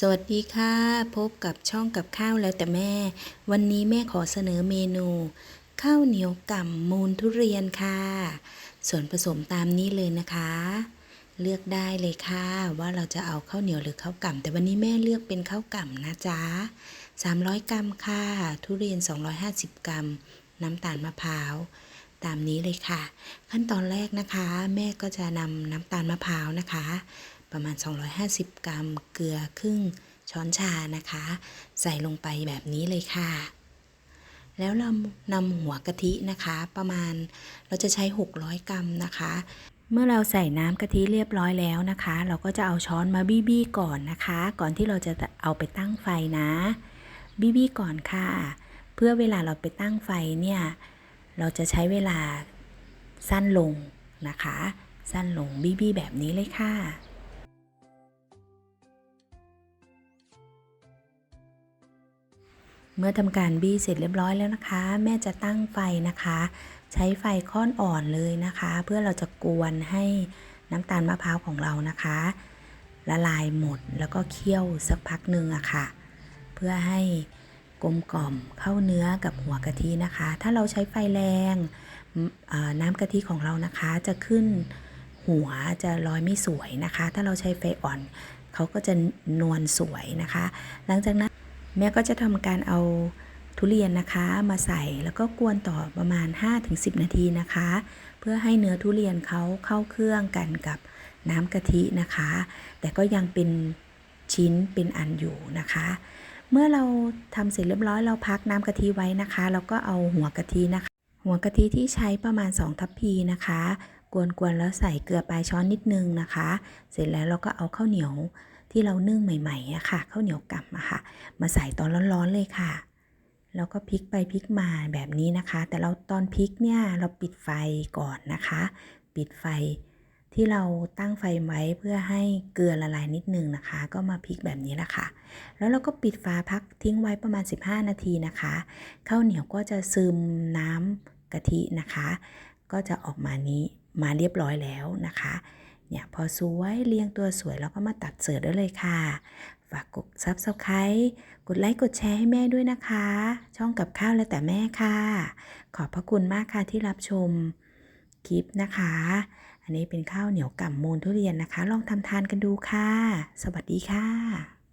สวัสดีค่ะ พบกับช่องกับข้าวแล้วแต่แม่ วันนี้แม่ขอเสนอเมนู ข้าวเหนียวก่ำมูลทุเรียนค่ะ ส่วนผสมตามนี้เลยนะคะ เลือกได้เลยค่ะ ว่าเราจะเอาข้าวเหนียวหรือข้าวก่ำแต่วันนี้แม่เลือกเป็นข้าวก่ำนะจ๊ะ 300 กรัมค่ะ ทุเรียน 250 กรัม น้ำตาลมะพร้าวตามนี้เลยค่ะ ขั้นตอนแรกนะคะ แม่ก็จะนำน้ำตาลมะพร้าวนะคะ ประมาณ 250 กรัม เกลือครึ่งช้อนชานะคะ ใส่ลงไปแบบนี้เลยค่ะ แล้วเรานำหัวกะทินะคะ ประมาณเราจะใช้ 600 กรัมนะคะ เมื่อเราใส่น้ำกะทิเรียบร้อยแล้วนะคะ เราก็จะเอาช้อนมาบี้บี้ก่อนนะคะ ก่อนที่เราจะเอาไปตั้งไฟนะบี้บี้ก่อนค่ะ เพื่อเวลาเราไปตั้งไฟเนี่ยเราจะใช้เวลาสั้นลงนะคะ สั้นลงบี้บี้แบบนี้เลยค่ะ เมื่อทำการบี้เสร็จเรียบร้อยแล้วนะคะ แม่จะตั้งไฟนะคะ ใช้ไฟค่อนอ่อนเลยนะคะ เพื่อเราจะกวนให้น้ำตาลมะพร้าวของเรานะคะ ละลายหมดแล้วก็เคี่ยวสักพักหนึ่งอะค่ะ เพื่อให้กลมกล่อมเข้าเนื้อกับหัวกะทินะคะ ถ้าเราใช้ไฟแรงน้ำกะทิของเรานะคะจะขึ้นหัวจะลอยไม่สวยนะคะ ถ้าเราใช้ไฟอ่อนเขาก็จะนวลสวยนะคะ หลังจากนั้น แม่ก็จะทำการเอาทุเรียนนะคะมาใส่แล้วก็กวนต่อประมาณ 5-10 นาทีนะคะ เพื่อให้เนื้อทุเรียนเขาเข้าเครื่องกันกับน้ำกะทินะคะ แต่ก็ยังเป็นชิ้นเป็นอันอยู่นะคะ เมื่อเราทำเสร็จเรียบร้อยเราพักน้ำกะทิไว้นะคะแล้วก็เอาหัวกะทินะคะ หัวกะทิที่ใช้ประมาณ 2 ทัพพีนะคะ กวนๆแล้วใส่เกลือปลายช้อนนิดนึงนะคะ เสร็จแล้วเราก็เอาข้าวเหนียว ที่เรานึ่งใหม่ๆอะค่ะข้าวเหนียวกำอะค่ะ มาใส่ตอนร้อนๆเลยค่ะ แล้วก็พลิกไปพลิกมาแบบนี้นะคะ แต่เราตอนพลิกเนี่ยเราปิดไฟก่อนนะคะ ปิดไฟที่เราตั้งไฟไว้เพื่อให้เกลือละลายนิดนึงนะคะ ก็มาพลิกแบบนี้แหละค่ะ แล้วเราก็ปิดฝาพักทิ้งไว้ประมาณ 15 นาทีนะคะข้าวเหนียวก็จะซึมน้ำกะทินะคะ ก็จะออกมานี้มาเรียบร้อยแล้วนะคะ เนี่ยพอสวยเรียงตัวสวยแล้วก็มาตัดเสิร์ฟได้เลยค่ะ ฝากกด Subscribe กดไลค์กดแชร์ให้แม่ด้วยนะคะ ช่องกับข้าวแล้วแต่แม่ค่ะ ขอบพระคุณมากค่ะที่รับชมคลิปนะคะ อันนี้เป็นข้าวเหนียวกับมูลทุเรียนนะคะ ลองทำทานกันดูค่ะ สวัสดีค่ะ